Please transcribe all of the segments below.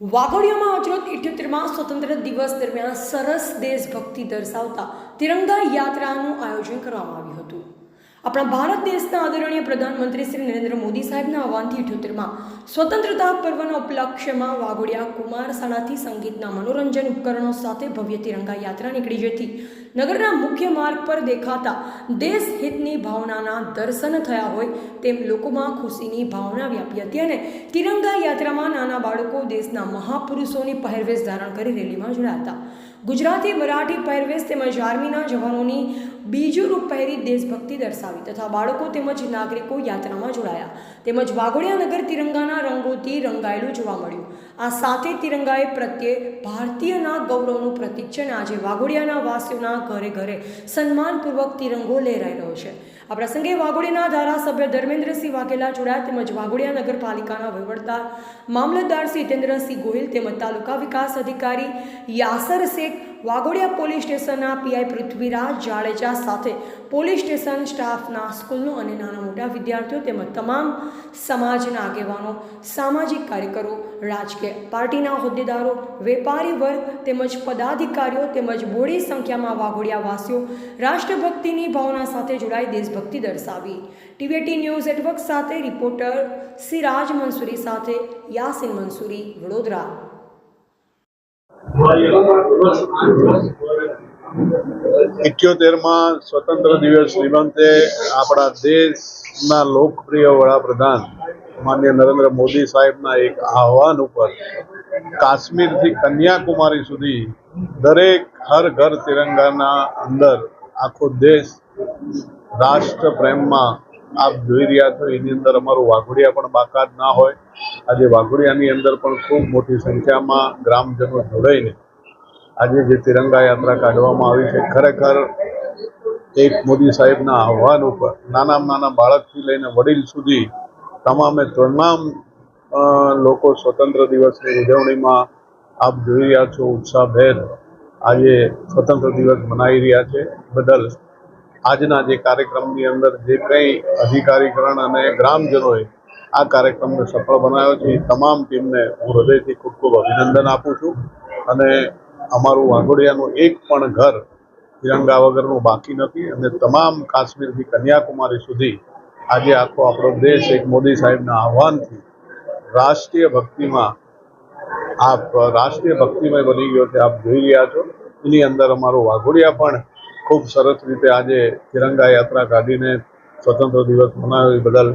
વાઘોડિયામાં આજરોજ ઇઠ્યોતેરમાં સ્વતંત્ર દિવસ દરમિયાન સરસ દેશભક્તિ દર્શાવતા તિરંગા યાત્રાનું આયોજન કરવામાં આવ્યું હતું. આપણા ભારત દેશના આદરણીય પ્રધાનમંત્રી શ્રી નરેન્દ્ર મોદી સાહેબના આહવાનથી અઠ્યોતેરમાં સ્વતંત્રતા પર્વના ઉપલક્ષ્યમાં વાઘોડિયા કુમાર શાળાથી સંગીતના મનોરંજન ઉપકરણો સાથે ભવ્ય તિરંગા યાત્રા નીકળી જતી. નગરના મુખ્ય માર્ગ પર દેખાતા દેશ હિતની ભાવનાના દર્શન થયા હોય તેમ લોકોમાં ખુશીની ભાવના વ્યાપી હતી અને તિરંગા યાત્રામાં નાના બાળકો દેશના મહાપુરુષોની પહેરવેશ ધારણ કરી રેલીમાં જોડાયા હતા. ગુજરાતી, મરાઠી પહેરવેશ તેમજ આર્મીના જવાનોની બીજું રૂપ પહેરી દેશભક્તિ દર્શાવી તથા બાળકો તેમજ નાગરિકો યાત્રામાં જોડાયા. તેમજ વાઘોડિયા નગર તિરંગાના રંગોથી રંગાયેલું જોવા મળ્યું. આ સાથે તિરંગાએ પ્રત્યે ભારતીયના ગૌરવનું પ્રતીક છે અને આજે વાઘોડિયાના વાસીઓના ઘરે ઘરે સન્માનપૂર્વક તિરંગો લહેરાઈ રહ્યો છે. આ પ્રસંગે વાઘોડિયાના ધારાસભ્ય ધર્મેન્દ્રસિંહ વાઘેલા જોડાયા તેમજ વાઘોડિયા નગરપાલિકાના વહીવટદાર, મામલતદાર શ્રી હિતેન્દ્રસિંહ ગોહિલ તેમજ તાલુકા વિકાસ અધિકારી યાસર શેખ વાઘોડિયા પોલીસ સ્ટેશનના પીઆઈ પૃથ્વીરાજ જાડેજા સાથે પોલીસ સ્ટેશન સ્ટાફના સ્કૂલનો અને નાના મોટા વિદ્યાર્થીઓ તેમજ તમામ સમાજના આગેવાનો, સામાજિક કાર્યકરો, રાજકીય પાર્ટીના હોદ્દેદારો, વેપારી વર્ગ તેમજ પદાધિકારીઓ તેમજ મોડી સંખ્યામાં વાઘોડિયા વાસીઓ રાષ્ટ્રભક્તિની ભાવના સાથે જોડાઈ દેશભક્તિ દર્શાવી. ટીવીટી ન્યૂઝ નેટવર્ક સાથે રિપોર્ટર સિરાજ મંસૂરી સાથે યાસીન મંસૂરી, વડોદરા. ઇઠ્યોતેરમાં સ્વતંત્ર દિવસ નિમંતે આપણા દેશના લોકપ્રિય વડાપ્રધાન માન્ય નરેન્દ્ર મોદી સાહેબના એક આહવાન ઉપર કાશ્મીરથી કન્યાકુમારી સુધી દરેક હર ઘર તિરંગાના અંદર આખો દેશ રાષ્ટ્ર પ્રેમમાં આપ જોઈ રહ્યા છો, એની અંદર અમારું વાઘોડિયા પણ બાકાત ના હોય. આજે વાઘોડિયાની અંદર પણ ખૂબ મોટી સંખ્યામાં ગ્રામજનો જોડાઈને આજે જે તિરંગા યાત્રા કાઢવામાં આવી છે, ખરેખર એક મોદી સાહેબના આહવાન ઉપર, નાનામાં નાના બાળકથી લઈને વડીલ સુધી તમામે તમામ લોકો સ્વતંત્ર દિવસની ઉજવણીમાં આપ જોઈ રહ્યા છો ઉત્સાહભેર આજે સ્વતંત્ર દિવસ મનાવી રહ્યા છે. બદલ આજના જે કાર્યક્રમની અંદર જે કંઈ અધિકારીકરણ અને ગ્રામજનોએ આ કાર્યક્રમને સફળ બનાવ્યો છે, એ તમામ ટીમને હું હૃદયથી ખૂબ ખૂબ અભિનંદન આપું છું. અને અમારું વાઘોડિયાનું એક પણ ઘર તિરંગા વગરનું બાકી નથી અને તમામ કાશ્મીરથી કન્યાકુમારી સુધી આજે આખો આપણો દેશ એક મોદી સાહેબના આહવાનથી રાષ્ટ્રીય ભક્તિમાં આપ રાષ્ટ્રીય ભક્તિમય બની ગયો છે, આપ જોઈ રહ્યા છો. એની અંદર અમારું વાઘોડિયા પણ ખૂબ સરસ રીતે આજે તિરંગા યાત્રા કાઢીને સ્વતંત્ર દિવસ મનાવ્યો બદલ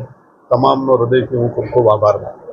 તમામનો હૃદયથી હું ખૂબ ખૂબ આભાર માનું.